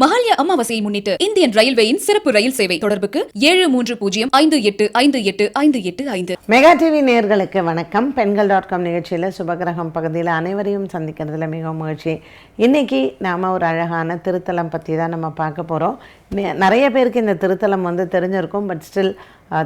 மகாலய அமாவாசையை முன்னிட்டு இந்தியன் ரயில்வேயின் சிறப்பு ரயில் சேவை தொடர்புக்கு ஏழு மூன்று பூஜ்ஜியம் ஐந்து எட்டு ஐந்து எட்டு ஐந்து எட்டு ஐந்து. மெகா டிவி நேர்களுக்கு வணக்கம். பெண்கள் டாட் காம் நிகழ்ச்சியில் சுபகிரகம் பகுதியில் அனைவரையும் சந்திக்கிறதுல மிகவும் மகிழ்ச்சி. இன்னைக்கு நாம் ஒரு அழகான திருத்தலம் பற்றி தான் நம்ம பார்க்க போகிறோம் நிறைய பேருக்கு இந்த திருத்தலம் வந்து தெரிஞ்சிருக்கும் பட் ஸ்டில்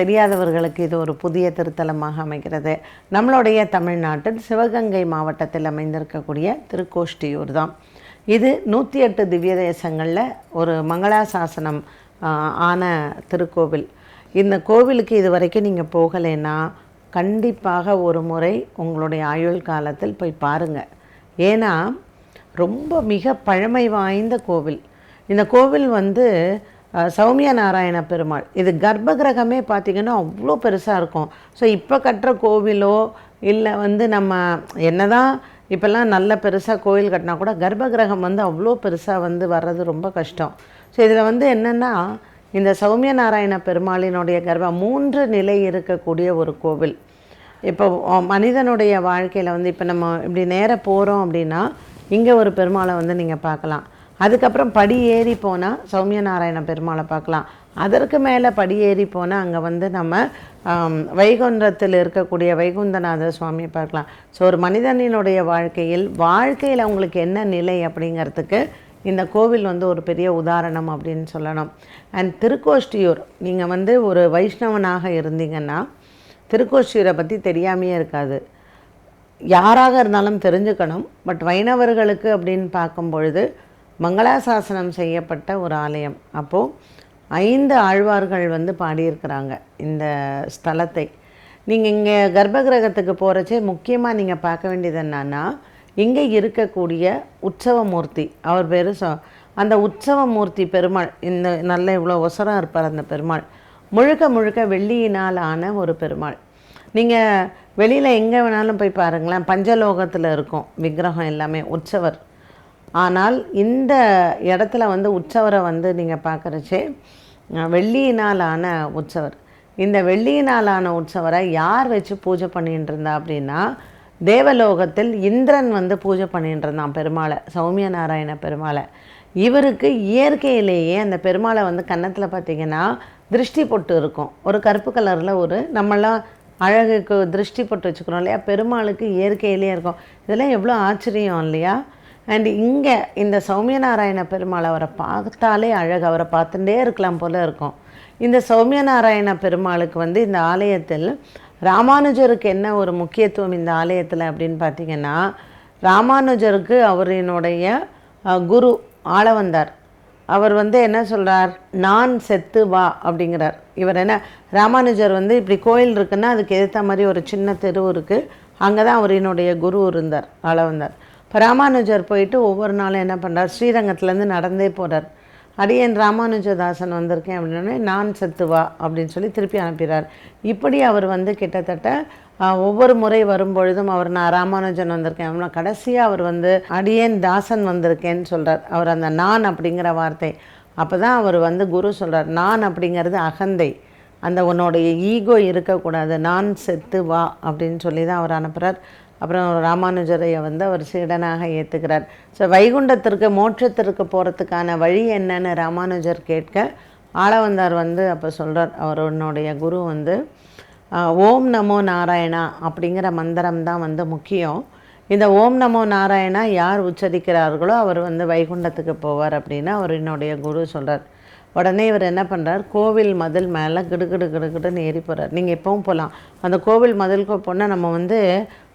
தெரியாதவர்களுக்கு இது ஒரு புதிய திருத்தலமாக அமைகிறது. நம்மளுடைய தமிழ்நாட்டில் சிவகங்கை மாவட்டத்தில் அமைந்திருக்கக்கூடிய திருக்கோஷ்டியூர் தான். இது நூற்றி எட்டு திவ்ய தேசங்களில் ஒரு மங்களாசாசனம் ஆன திருக்கோவில். இந்த கோவிலுக்கு இது வரைக்கும் நீங்கள் போகலைன்னா கண்டிப்பாக ஒரு முறை உங்களுடைய ஆயுள் காலத்தில் போய் பாருங்கள் ஏன்னா ரொம்ப மிக பழமை வாய்ந்த கோவில். இந்த கோவில் வந்து சௌமிய நாராயண பெருமாள். இது கர்ப்ப கிரகமே பார்த்திங்கன்னா அவ்வளோ பெருசாக இருக்கும். ஸோ இப்போ கட்டுற கோவிலோ இல்லை வந்து நம்ம என்ன தான் இப்போல்லாம் நல்ல பெருசாக கோயில் கட்டினா கூட கர்ப்ப கிரகம் வந்து அவ்வளோ பெருசாக வந்து வர்றது ரொம்ப கஷ்டம். ஸோ இதில் வந்து என்னென்னா இந்த சௌமிய நாராயண பெருமாளினுடைய கர்ப்பம் மூன்று நிலை இருக்கக்கூடிய ஒரு கோவில். இப்போ மனிதனுடைய வாழ்க்கையில் வந்து இப்போ நம்ம இப்படி நேராக போகிறோம் அப்படின்னா இங்கே ஒரு பெருமாளை வந்து நீங்கள் பார்க்கலாம். அதுக்கப்புறம் படி ஏறி போனால் சௌமிய நாராயண பெருமாளை பார்க்கலாம். அதற்கு மேலே படியேறி போனால் அங்கே வந்து நம்ம வைகுன்றத்தில் வைகுண்டத்தில் இருக்கக்கூடிய வைகுந்தநாத சுவாமியை பார்க்கலாம். ஸோ ஒரு மனிதனினுடைய வாழ்க்கையில் வாழ்க்கையில் அவங்களுக்கு என்ன நிலை அப்படிங்கிறதுக்கு இந்த கோவில் வந்து ஒரு பெரிய உதாரணம் அப்படின்னு சொல்லணும். அண்ட் திருக்கோஷ்டியூர் நீங்கள் வந்து ஒரு வைஷ்ணவனாக இருந்தீங்கன்னா திருக்கோஷ்டியூரை பற்றி தெரியாமையே இருக்காது. யாராக இருந்தாலும் தெரிஞ்சுக்கணும். பட் வைணவர்களுக்கு அப்படின்னு பார்க்கும் பொழுது மங்களாசாசனம் செய்யப்பட்ட ஒரு ஆலயம். அப்போது ஐந்து ஆழ்வார்கள் வந்து பாடியிருக்கிறாங்க இந்த ஸ்தலத்தை. நீங்கள் இங்கே கர்ப்பகிரகத்துக்கு போகிறச்சே முக்கியமாக நீங்கள் பார்க்க வேண்டியது என்னன்னா இங்கே இருக்கக்கூடிய உற்சவமூர்த்தி அவர் பேர் சொ அந்த உற்சவமூர்த்தி பெருமாள் இந்த நல்ல இவ்வளோ ஒசரம் இருப்பார் அந்த பெருமாள் முழுக்க முழுக்க வெள்ளியினால் ஆன ஒரு பெருமாள். நீங்கள் வெளியில் எங்கே வேணாலும் போய் பாருங்களேன் பஞ்சலோகத்தில் இருக்கும் விக்கிரகம் எல்லாமே உற்சவர். ஆனால் இந்த இடத்துல வந்து உற்சவரை வந்து நீங்கள் பார்க்குறச்சே வெள்ளியினால் ஆன உற்சவர். இந்த வெள்ளியினால் ஆன உற்சவரை யார் வச்சு பூஜை பண்ணிட்டு இருந்தா அப்படின்னா தேவலோகத்தில் இந்திரன் வந்து பூஜை பண்ணிட்டு இருந்தான் பெருமாளை சௌமிய நாராயண பெருமாளை. இவருக்கு இயற்கையிலேயே அந்த பெருமாளை வந்து கன்னத்தில் பார்த்தீங்கன்னா திருஷ்டி பொட்டு இருக்கும். ஒரு கருப்பு கலரில் ஒரு நம்மளாம் அழகுக்கு திருஷ்டி பொட்டு வச்சுக்கிறோம் இல்லையா? பெருமாளுக்கு இயற்கையிலே இருக்கும். இதெல்லாம் எவ்வளோ ஆச்சரியம் இல்லையா? அண்ட் இங்கே இந்த சௌமியநாராயண பெருமாள் அவரை பார்த்தாலே அழகு. அவரை பார்த்துட்டே இருக்கலாம் போல் இருக்கும். இந்த சௌமியநாராயண பெருமாளுக்கு வந்து இந்த ஆலயத்தில் ராமானுஜருக்கு என்ன ஒரு முக்கியத்துவம் இந்த ஆலயத்தில் அப்படின்னு பார்த்தீங்கன்னா ராமானுஜருக்கு அவரினுடைய குரு ஆள வந்தார் அவர் வந்து என்ன சொல்கிறார் நான் செத்து வா அப்படிங்கிறார். இவர் என்ன ராமானுஜர் வந்து இப்படி கோயில் இருக்குன்னா அதுக்கு ஏற்ற மாதிரி ஒரு சின்ன தெரு இருக்குது அங்கே தான் அவரினுடைய குரு இருந்தார் ஆள வந்தார் இப்போ ராமானுஜர் போயிட்டு ஒவ்வொரு நாளும் என்ன பண்ணுறார் ஸ்ரீரங்கத்துலேருந்து நடந்தே போகிறார் அடியேன் ராமானுஜதாசன் வந்திருக்கேன் அப்படின்னே நான் செத்து வா அப்படின்னு சொல்லி திருப்பி அனுப்பிறார். இப்படி அவர் வந்து கிட்டத்தட்ட ஒவ்வொரு முறை வரும்பொழுதும் அவர் நான் ராமானுஜன் வந்திருக்கேன் அப்படின்னா கடைசியாக அவர் வந்து அடியேன் தாசன் வந்திருக்கேன்னு சொல்கிறார் அவர் அந்த நான் அப்படிங்கிற வார்த்தை. அப்போ தான் அவர் வந்து குரு சொல்கிறார் நான் அப்படிங்கிறது அகந்தை. அந்த உன்னுடைய ஈகோ இருக்கக்கூடாது. நான் செத்து வா அப்படின்னு சொல்லி தான் அவர் அனுப்புகிறார் அப்புறம் ராமானுஜரையை வந்து அவர் சீடனாக ஏற்றுக்கிறார் ஸோ வைகுண்டத்திற்கு மோட்சத்திற்கு போகிறதுக்கான வழி என்னன்னு ராமானுஜர் கேட்க ஆளவந்தார் வந்து அப்போ சொல்கிறார் அவருடைய குரு வந்து ஓம் நமோ நாராயணா அப்படிங்கிற மந்திரம் தான் வந்து முக்கியம். இந்த ஓம் நமோ நாராயணா யார் உச்சரிக்கிறார்களோ அவர் வந்து வைகுண்டத்துக்கு போவார் அப்படின்னு அவர் என்னுடைய குரு சொல்கிறார் உடனே இவர் என்ன பண்ணுறார் கோவில் மதில் மேலே கிடுகிடு கிடுகிடுன்னு ஏறி போகிறார் நீங்கள் எப்பவும் போகலாம் அந்த கோவில் மதிலுக்கு போனால் நம்ம வந்து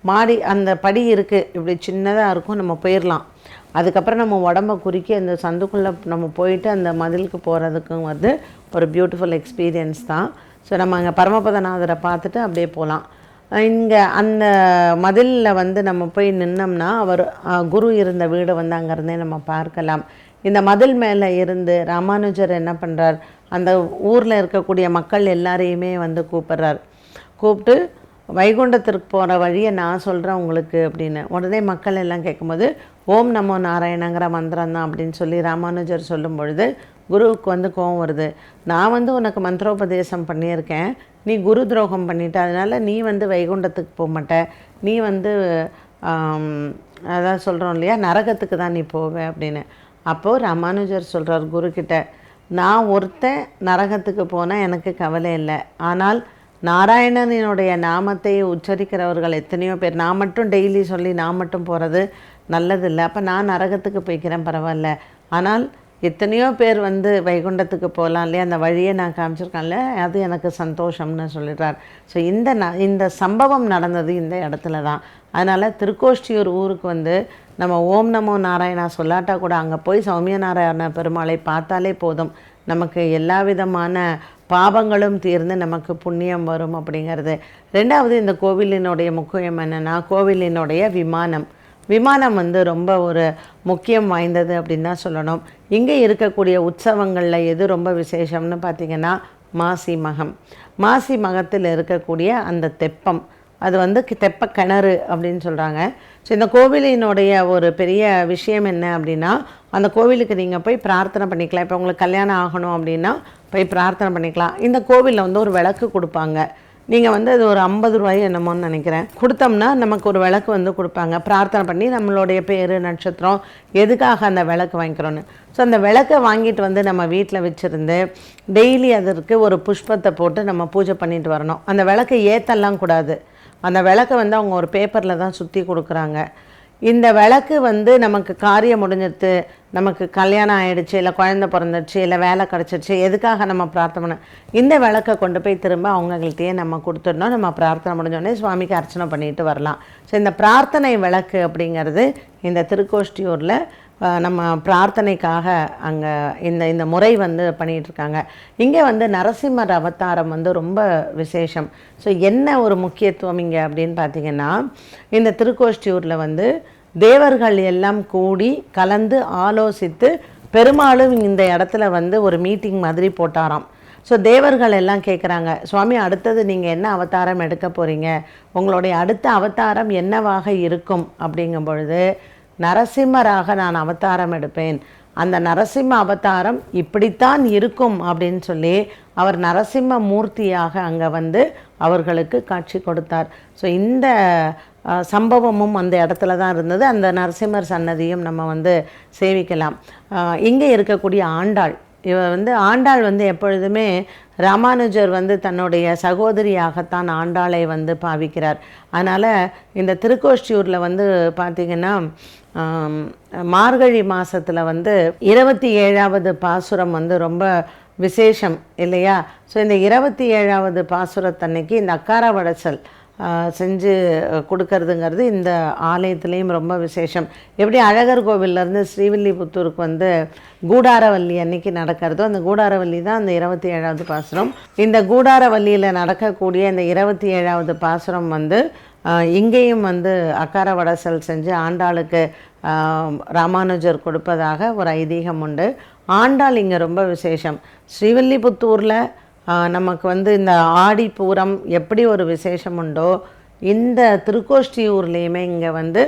மாடி அந்த படி இருக்குது இப்படி சின்னதாக இருக்கும். நம்ம போயிடலாம் அதுக்கப்புறம் நம்ம உடம்ப குறுக்கி அந்த சந்துக்குள்ளே நம்ம போயிட்டு அந்த மதிலுக்கு போகிறதுக்கும் வந்து ஒரு பியூட்டிஃபுல் எக்ஸ்பீரியன்ஸ் தான். ஸோ நம்ம அங்கே பரமபதநாதரை பார்த்துட்டு அப்படியே போகலாம் இங்கே அந்த மதிலில் வந்து நம்ம போய் நின்னோம்னா அவர் அஹ், குரு இருந்த வீடு வந்து அங்கேருந்தே நம்ம பார்க்கலாம். இந்த மதில் மேலே இருந்து ராமானுஜர் என்ன பண்ணுறார் அந்த ஊரில் இருக்கக்கூடிய மக்கள் எல்லாரையுமே வந்து கூப்பிட்றார். கூப்பிட்டு வைகுண்டத்திற்கு போகிற வழியை நான் சொல்கிறேன் உங்களுக்கு அப்படின்னு. உடனே மக்கள் எல்லாம் கேட்கும்போது ஓம் நமோ நாராயணங்கிற மந்திரம் தான் அப்படின்னு சொல்லி ராமானுஜர் சொல்லும் பொழுது குருவுக்கு வந்து கோபம் வருது. நான் வந்து உனக்கு மந்திரோபதேசம் பண்ணியிருக்கேன். நீ குரு துரோகம் பண்ணிட்ட. அதனால நீ வந்து வைகுண்டத்துக்கு போக மாட்ட. நீ வந்து அதான் சொல்கிறோம் இல்லையா? நரகத்துக்கு தான் நீ போவே அப்படின்னு. அப்போது ராமானுஜர் சொல்கிறார் குருக்கிட்ட நான் ஒருத்தன் நரகத்துக்கு போனால் எனக்கு கவலை இல்லை. ஆனால் நாராயணனினுடைய நாமத்தை உச்சரிக்கிறவர்கள் எத்தனையோ பேர். நான் மட்டும் டெய்லி சொல்லி நான் மட்டும் போகிறது நல்லதில்லை. அப்போ நான் நரகத்துக்கு போய்க்கிறேன் பரவாயில்ல. ஆனால் எத்தனையோ பேர் வந்து வைகுண்டத்துக்கு போகலாம் இல்லையா? அந்த வழியை நான் காமிச்சிருக்கேன்ல அது எனக்கு சந்தோஷம்னு சொல்லிடுறார். ஸோ இந்த ந இந்த சம்பவம் நடந்தது இந்த இடத்துல தான். அதனால் திருக்கோஷ்டியூர் ஊருக்கு வந்து நம்ம ஓம் நமோ நாராயணா சொல்லாட்டா கூட அங்கே போய் சௌமிய நாராயண பெருமாளை பார்த்தாலே போதும். நமக்கு எல்லா விதமான பாவங்களும் தீர்ந்து நமக்கு புண்ணியம் வரும் அப்படிங்கிறது. ரெண்டாவது இந்த கோவிலினுடைய முக்கியம் என்னென்னா கோவிலினுடைய விமானம். விமானம் வந்து ரொம்ப ஒரு முக்கியம் வாய்ந்தது அப்படின்னு தான் சொல்லணும். இங்கே இருக்கக்கூடிய உற்சவங்களில் எது ரொம்ப விசேஷம்னு பார்த்திங்கன்னா மாசி மகம். மாசி மகத்தில் இருக்கக்கூடிய அந்த தெப்பம். அது வந்து தெப்ப கிணறு அப்படின்னு சொல்கிறாங்க ஸோ இந்த கோவிலினுடைய ஒரு பெரிய விஷயம் என்ன அப்படின்னா அந்த கோவிலுக்கு நீங்கள் போய் பிரார்த்தனை பண்ணிக்கலாம். இப்போ உங்களுக்கு கல்யாணம் ஆகணும் அப்படின்னா போய் பிரார்த்தனை பண்ணிக்கலாம். இந்த கோவிலில் வந்து ஒரு விளக்கு கொடுப்பாங்க. நீங்கள் வந்து அது ஒரு ஐம்பது ரூபாய் என்னமோன்னு நினைக்கிறேன். கொடுத்தோம்னா நமக்கு ஒரு விளக்கு வந்து கொடுப்பாங்க. பிரார்த்தனை பண்ணி நம்மளுடைய பேர் நட்சத்திரம் எதுக்காக அந்த விளக்கு வாங்கிக்கிறோன்னு ஸோ அந்த விளக்கை வாங்கிட்டு வந்து நம்ம வீட்டில் வச்சுருந்து டெய்லி அதற்கு ஒரு புஷ்பத்தை போட்டு நம்ம பூஜை பண்ணிட்டு வரணும். அந்த விளக்கை ஏற்றலாம் கூடாது. அந்த விளக்கை வந்து அவங்க ஒரு பேப்பரில் தான் சுற்றி கொடுக்குறாங்க. இந்த விளக்கு வந்து நமக்கு காரியம் முடிஞ்சிருது நமக்கு கல்யாணம் ஆயிடுச்சு இல்லை குழந்தை பிறந்துடுச்சு இல்லை வேலை கிடச்சிருச்சு எதுக்காக நம்ம பிரார்த்தனை இந்த விளக்கை கொண்டு போய் திரும்ப அவங்கள்ட்டையே நம்ம கொடுத்துடணும். நம்ம பிரார்த்தனை முடிஞ்சோடனே சுவாமிக்கு அர்ச்சனை பண்ணிட்டு வரலாம். ஸோ இந்த பிரார்த்தனை விளக்கு அப்படிங்கிறது இந்த திருக்கோஷ்டியூரில் நம்ம பிரார்த்தனைக்காக அங்கே இந்த இந்த முறை வந்து பண்ணிகிட்டு இருக்காங்க. இங்கே வந்து நரசிம்மர் அவதாரம் வந்து ரொம்ப விசேஷம். ஸோ என்ன ஒரு முக்கியத்துவம் இங்கே அப்படின்னு பார்த்தீங்கன்னா இந்த திருக்கோஷ்டியூரில் வந்து தேவர்கள் எல்லாம் கூடி கலந்து ஆலோசித்து பெருமாளும் இந்த இடத்துல வந்து ஒரு மீட்டிங் மாதிரி போட்டாராம். ஸோ தேவர்கள் எல்லாம் கேட்குறாங்க சுவாமி அடுத்தது நீங்கள் என்ன அவதாரம் எடுக்க போகிறீங்க உங்களுடைய அடுத்த அவதாரம் என்னவாக இருக்கும்? அப்படிங்கும் பொழுது நரசிம்மராக நான் அவதாரம் எடுப்பேன். அந்த நரசிம்ம அவதாரம் இப்படித்தான் இருக்கும் அப்படின்னு சொல்லி அவர் நரசிம்ம மூர்த்தியாக அங்கே வந்து அவர்களுக்கு காட்சி கொடுத்தார். ஸோ இந்த சம்பவமும் அந்த இடத்துல தான் இருந்தது. அந்த நரசிம்மர் சன்னதியும் நம்ம வந்து சேவிக்கலாம் இங்கே இருக்கக்கூடிய ஆண்டாள் இவ வந்து ஆண்டாள் வந்து எப்பொழுதுமே ராமானுஜர் வந்து தன்னுடைய சகோதரியாகத்தான் ஆண்டாளை வந்து பாவிக்கிறார். அதனால் இந்த திருக்கோஷ்டியூரில் வந்து பார்த்திங்கன்னா மார்கழி மாதத்தில் வந்து இருபத்தி ஏழாவது பாசுரம் வந்து ரொம்ப விசேஷம் இல்லையா? ஸோ இந்த இருபத்தி ஏழாவது பாசுரத்தன்னைக்கு இந்த அக்காரா வடசல் செஞ்சு கொடுக்கறதுங்கிறது இந்த ஆலயத்துலேயும் ரொம்ப விசேஷம். எப்படி அழகர் கோவிலேருந்து ஸ்ரீவில்லிபுத்தூருக்கு வந்து கூடாரவல்லி அன்னைக்கு நடக்கிறதோ அந்த கூடாரவல்லி தான் அந்த இருபத்தி ஏழாவது பாசுரம். இந்த கூடாரவல்லியில் நடக்கக்கூடிய இந்த இருபத்தி ஏழாவது பாசுரம் வந்து இங்கேயும் வந்து அக்கார வடசல் செஞ்சு ஆண்டாளுக்கு ராமானுஜர் கொடுப்பதாக ஒரு ஐதீகம் உண்டு. ஆண்டாள் இங்கே ரொம்ப விசேஷம். ஸ்ரீவில்லிபுத்தூரில் நமக்கு வந்து இந்த ஆடி பூரம் எப்படி ஒரு விசேஷம் உண்டோ இந்த திருக்கோஷ்டியூர்லேயுமே இங்கே வந்து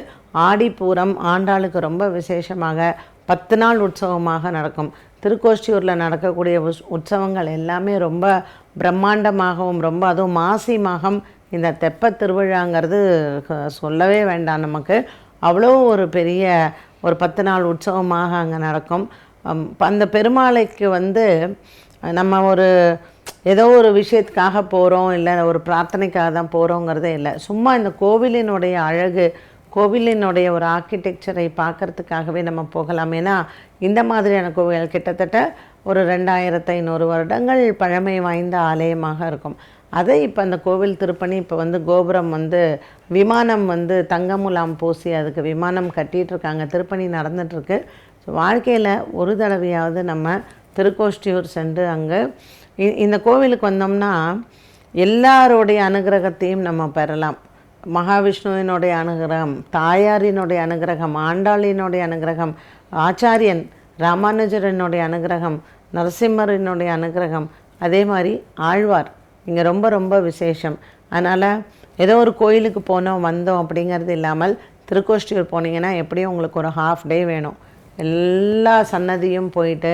ஆடி பூரம் ஆண்டாளுக்கு ரொம்ப விசேஷமாக பத்து நாள் உற்சவமாக நடக்கும். திருக்கோஷ்டியூரில் நடக்கக்கூடிய உஸ் உற்சவங்கள் எல்லாமே ரொம்ப பிரம்மாண்டமாகவும் ரொம்ப அதுவும் மாசி மாகம் இந்த தெப்ப திருவிழாங்கிறது சொல்லவே வேண்டாம் நமக்கு. அவ்வளோ ஒரு பெரிய ஒரு பத்து நாள் உற்சவமாக அங்கே நடக்கும். அந்த பெருமாளைக்கு வந்து நம்ம ஒரு ஏதோ ஒரு விஷயத்துக்காக போகிறோம் இல்லை ஒரு பிரார்த்தனைக்காக தான் போகிறோங்கிறதே இல்லை. சும்மா இந்த கோவிலினுடைய அழகு கோவிலினுடைய ஒரு ஆர்கிடெக்சரை பார்க்கறதுக்காகவே நம்ம போகலாம். ஏன்னா இந்த மாதிரியான கோவில் கிட்டத்தட்ட ஒரு ரெண்டாயிரத்து ஐநூறு வருடங்கள் பழமை வாய்ந்த ஆலயமாக இருக்கும். அதை இப்போ அந்த கோவில் திருப்பணி இப்போ வந்து கோபுரம் வந்து விமானம் வந்து தங்கமுலாம் பூசி அதுக்கு விமானம் கட்டிகிட்ருக்காங்க திருப்பணி நடந்துட்டுருக்கு ஸோ வாழ்க்கையில் ஒரு தடவையாவது நம்ம திருக்கோஷ்டியூர் சென்று அங்கே இ- இந்த கோவிலுக்கு வந்தோம்னா எல்லாருடைய அனுகிரகத்தையும் நம்ம பெறலாம். மகாவிஷ்ணுவினுடைய அனுகிரகம் தாயாரினுடைய அனுகிரகம் ஆண்டாளினுடைய அனுகிரகம் ஆச்சாரியன் ராமானுஜரனுடைய அனுகிரகம் நரசிம்மரினுடைய அனுகிரகம் அதே மாதிரி ஆழ்வார். இங்கே ரொம்ப ரொம்ப விசேஷம். அதனால் ஏதோ ஒரு கோயிலுக்கு போனோம் வந்தோம் அப்படிங்கிறது இல்லாமல் திருக்கோஷ்டியூர் போனீங்கன்னா எப்படியும் உங்களுக்கு ஒரு ஹாஃப் டே வேணும். எல்லா சன்னதியும் போயிட்டு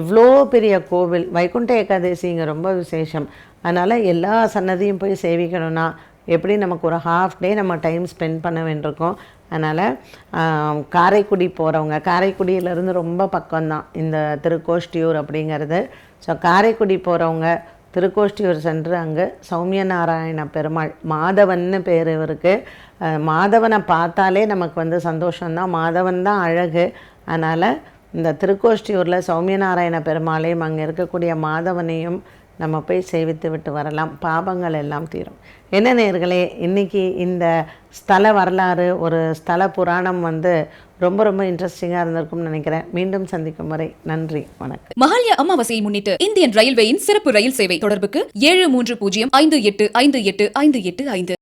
இவ்வளோ பெரிய கோவில் வைகுண்ட ஏகாதசி இங்கே ரொம்ப விசேஷம். அதனால் எல்லா சன்னதியும் போய் சேவிக்கணும்னா எப்படி நமக்கு ஒரு ஹாஃப் டே நம்ம டைம் ஸ்பெண்ட் பண்ண வேண்டியிருக்கோம். அதனால் காரைக்குடி போகிறவங்க காரைக்குடியிலேருந்து ரொம்ப பக்கம்தான். இந்த திருக்கோஷ்டியூர் அப்படிங்கிறது. ஸோ காரைக்குடி போகிறவங்க திருக்கோஷ்டியூர் சென்று அங்கே சௌமிய நாராயண பெருமாள் மாதவன்னு பேர் இவருக்கு. மாதவனை பார்த்தாலே நமக்கு வந்து சந்தோஷம்தான். மாதவன் தான் அழகு. அதனால் இந்த திருக்கோஷ்டியூரில் சௌமியநாராயண பெருமாளையும் அங்கே இருக்கக்கூடிய மாதவனையும் நம்ம போய் சேவித்து விட்டு வரலாம். பாபங்கள் எல்லாம் தீரும். என்ன நேர்களே இன்னைக்கு இந்த ஸ்தல வரலாறு ஒரு ஸ்தல புராணம் வந்து ரொம்ப ரொம்ப இன்ட்ரெஸ்டிங்காக இருந்திருக்கும்னு நினைக்கிறேன். மீண்டும் சந்திக்கும் வரை நன்றி வணக்கம். மகாலய அமாவாசையை முன்னிட்டு இந்தியன் ரயில்வேயின் சிறப்பு ரயில் சேவை தொடர்புக்கு ஏழு மூன்று பூஜ்ஜியம் ஐந்து எட்டு ஐந்து எட்டு ஐந்து எட்டு ஐந்து.